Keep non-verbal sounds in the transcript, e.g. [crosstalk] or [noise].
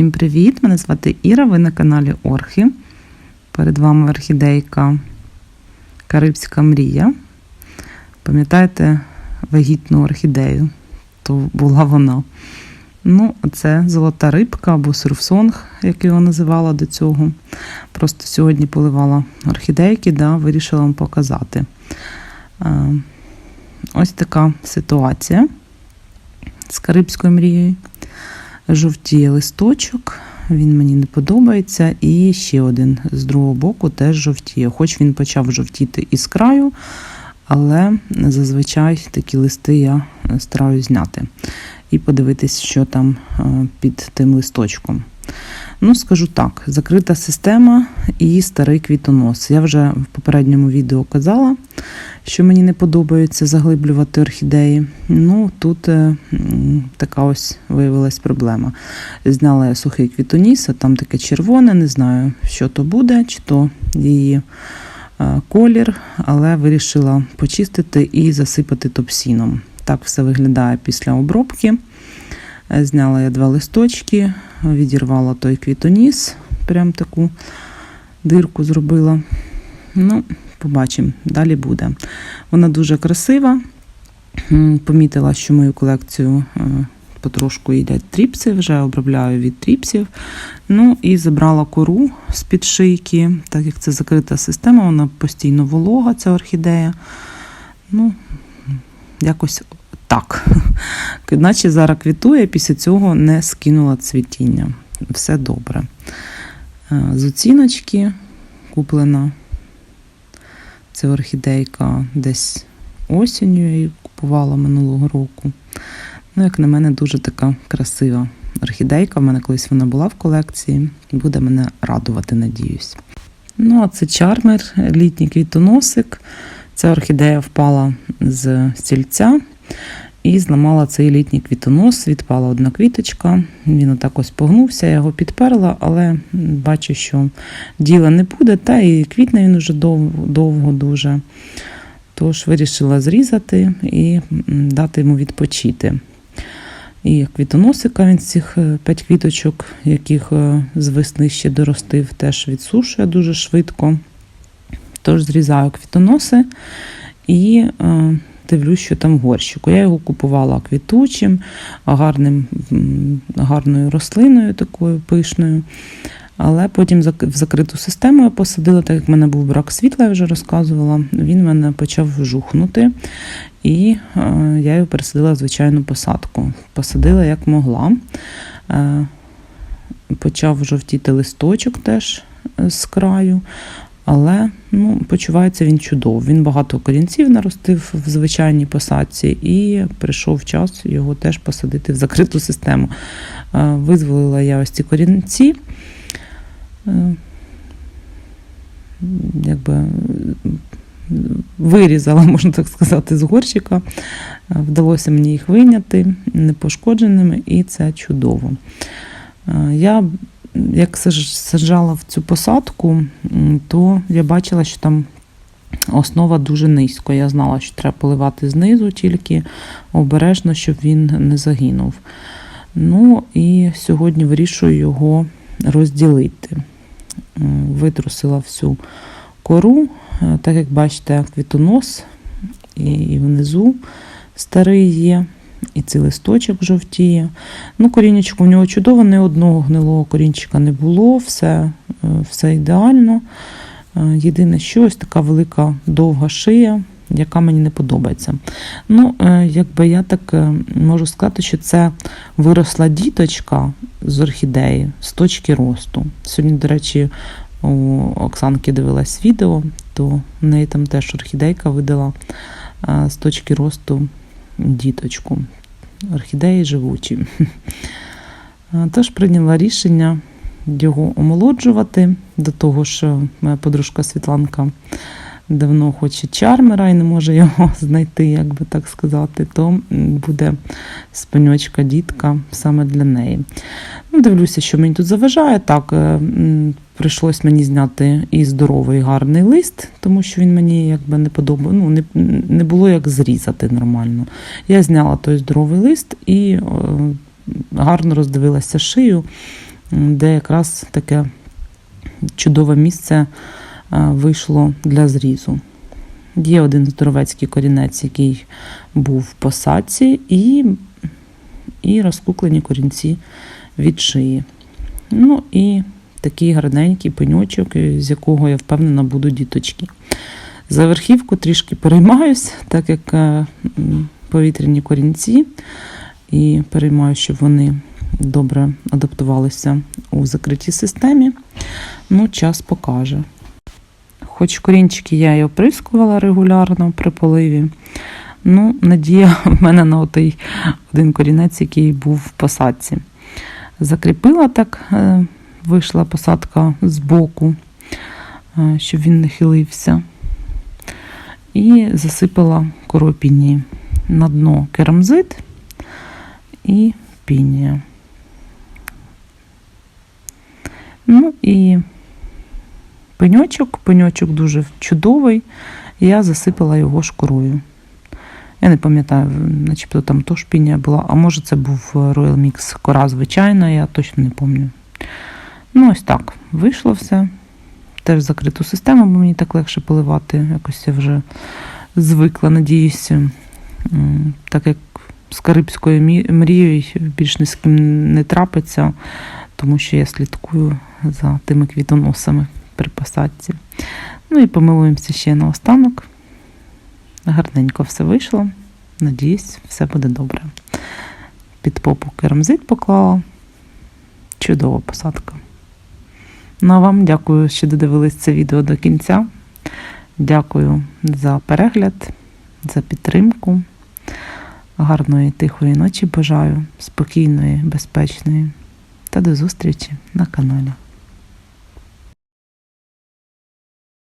Всім привіт! Мене звати Іра, ви на каналі Орхи. Перед вами орхідейка Карибська мрія. Пам'ятаєте вагітну орхідею? То була вона. Ну, це золота рибка або сурфсонг, як його називала до цього. Просто сьогодні поливала орхідейки, да, вирішила вам показати. Ось така ситуація з Карибською мрією жовтіє листочок, він мені не подобається. І ще один з другого боку теж жовтіє. Хоч він почав жовтіти із краю, але зазвичай такі листи я стараюсь зняти і подивитись, що там е, під тим листочком. Ну, скажу так, закрита система і старий квітонос. Я вже в попередньому відео казала, що мені не подобається заглиблювати орхідеї. Ну, тут е, така ось виявилась проблема. Зняла я сухий квітоніс, а там таке червоне, не знаю, що то буде, чи то її е, колір, але вирішила почистити і засипати топсіном. Так все виглядає після обробки. Зняла я два листочки, відірвала той квітоніс, прям таку дирку зробила. Ну, побачимо, далі буде. Вона дуже красива. Помітила, що мою колекцію е, потрошку їдять тріпси, вже обробляю від тріпсів. Ну і забрала кору з-під шийки, так як це закрита система, вона постійно волога, ця орхідея. Ну, якось так. [laughs] Наче зараз квітує, після цього не скинула цвітіння. Все добре. Е, З оціночки куплена. Це орхідейка десь осінню я її купувала минулого року. Ну, як на мене, дуже така красива орхідейка. У мене колись вона була в колекції. Буде мене радувати, надіюсь. Ну, а це чармер, літній квітоносик. Ця орхідея впала з стільця і зламала цей літній квітонос. Відпала одна квіточка. Він отак ось погнувся, я його підперла, але бачу, що діла не буде, та і квітне він уже довго, довго дуже. Тож вирішила зрізати і дати йому відпочити. І квітоносика він з цих е, п'ять квіточок, яких е, з весни ще доростив, теж відсушує дуже швидко. Тож зрізаю квітоноси і е, дивлюсь, що там в горщику. Я його купувала квітучим, гарним, гарною рослиною такою пишною. Але потім в закриту систему я посадила, так як в мене був брак світла, я вже розказувала, він в мене почав жухнути. І е, я його пересадила в звичайну посадку. Посадила як могла. Е, почав жовтіти листочок теж з краю. Але ну, почувається він чудово. Він багато корінців наростив в звичайній посадці, і прийшов час його теж посадити в закриту систему. Е, Визволила я ось ці корінці. Е, Якби вирізала, [laughs] можна так сказати, з горщика. Е, Вдалося мені їх вийняти непошкодженими, і це чудово. Я як саджала в цю посадку, то я бачила, що там основа дуже низько. Я знала, що треба поливати знизу тільки обережно, щоб він не загинув. Ну і сьогодні вирішую його розділити. Витрусила всю кору, Е, так як бачите, квітонос і, і внизу старий є, і цей листочок жовтіє. Ну, корінечко у нього чудово, ні одного гнилого корінчика не було, все, е, все ідеально. Е, Єдине, що ось така велика довга шия, яка мені не подобається. Ну, е, якби я так можу сказати, що це виросла діточка з орхідеї з точки росту. Сьогодні, до речі, у Оксанки дивилась відео, то в неї там теж орхідейка видала з точки росту діточку. Орхідеї живучі. Тож прийняла рішення його омолоджувати. До того ж, моя подружка Світланка давно хоче чармера і не може його [laughs] знайти, як би так сказати, то буде спиньочка дітка саме для неї. Ну, дивлюся, що мені тут заважає. Так, е, прийшлось мені зняти і здоровий гарний лист, тому що він мені якби не подобав. Ну, не, не було як зрізати нормально. Я зняла той здоровий лист і е, гарно роздивилася шию. де якраз таке чудове місце е, вийшло для зрізу. Є один здоровецький корінець, який був в посадці, і, і розкуклені корінці від шиї. Ну і такий гарненький пеньочок, з якого я впевнена будуть діточки. За верхівку трішки переймаюсь, так як е, повітряні корінці, і переймаю, щоб вони добре адаптувалися у закритій системі. Ну, час покаже. Хоч корінчики я і оприскувала регулярно при поливі. Ну, надія [laughs] в мене на отий один корінець, який був в посадці. Закріпила так, е, вийшла посадка з боку, е, щоб він не хилився. І засипала корою пінії. На дно керамзит і пінія. Ну і пеньочок. Пеньочок дуже чудовий. Я засипала його шкурою. Я не пам'ятаю, начебто там теж пінія була, а може це був Royal Mix кора звичайна, я точно не пам'ятаю. Ну, ось так. Вийшло все. Теж закриту систему, бо мені так легше поливати. Якось я вже звикла, надіюся. Так як з Карибською мрією більш ні з ким не трапиться, тому що я слідкую за тими квітоносами при посадці. Ну і помилуємося ще наостанок. Гарненько все вийшло. Надіюсь, все буде добре. Під попу керамзит поклала. Чудова посадка. Ну а вам дякую, що додивились це відео до кінця. Дякую за перегляд, за підтримку. Гарної тихої ночі бажаю, спокійної, безпечної. Та до зустрічі на каналі.